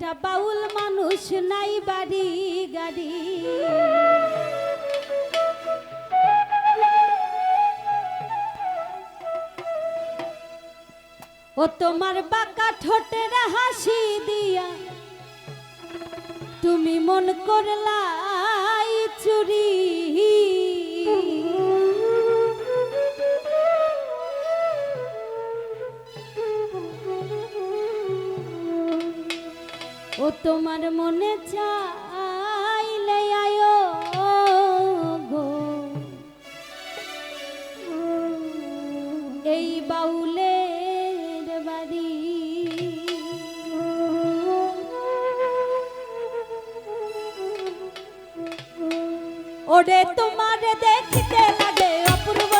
একটা বাউল মানুষ নাই বাড়ি, গাড়ি। ও তোমার বাঁকা ঠোঁটের হাসি দিয়া তুমি মন করলাই চুরি। ও তোমার মনে চাইলে আয়ো গো। এই বাউলের বাড়ি। ওরে তোমার দেখতে লাগে অপূর্ব